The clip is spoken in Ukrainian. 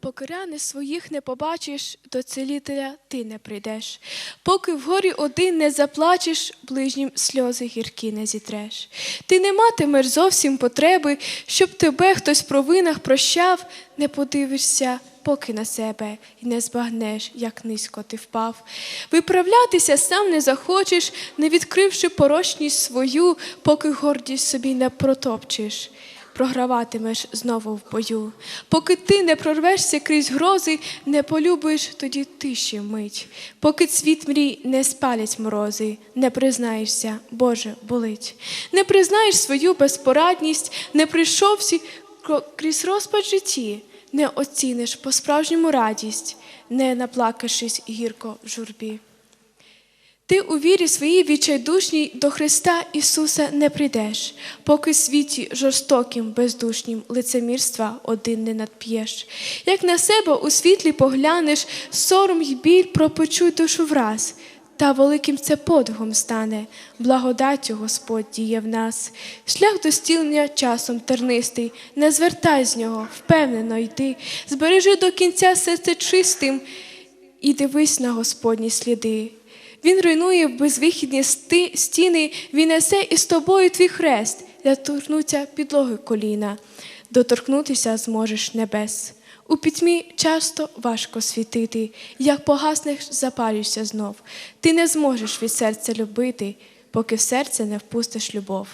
Поки рани своїх не побачиш, до целителя ти не прийдеш. Поки вгорі один не заплачеш, ближнім сльози гіркі не зітреш. Ти не матимеш зовсім потреби, щоб тебе хтось в провинах прощав, не подивишся, поки на себе, і не збагнеш, як низько ти впав. Виправлятися сам не захочеш, не відкривши порочність свою, поки гордість собі не протопчеш програватимеш знову в бою. Поки ти не прорвешся крізь грози, не полюбиш тоді тиші мить. Поки цвіт мрій не спалять морози, не признаєшся, Боже, болить. Не признаєш свою безпорадність, не прийшовся кро- крізь розпач житті, не оціниш по-справжньому радість, не наплакавшись гірко в журбі. Ти у вірі своїй відчайдушній до Христа Ісуса не прийдеш, поки світі жорстоким, бездушнім лицемірства один не надп'єш. Як на себе у світлі поглянеш, сором й біль пропочуй душу враз, та великим це подвигом стане, благодаттю Господь діє в нас. Шлях до стілення часом тернистий, не звертай з нього, впевнено йди, збережи до кінця серце чистим і дивись на Господні сліди. Він руйнує безвихідні стіни, він несе із тобою твій хрест, доторкнуться підлоги коліна, доторкнутися зможеш небес. У пітьмі часто важко світити, як погаснеш, запалюйся знов. Ти не зможеш від серця любити, поки в серце не впустиш любов.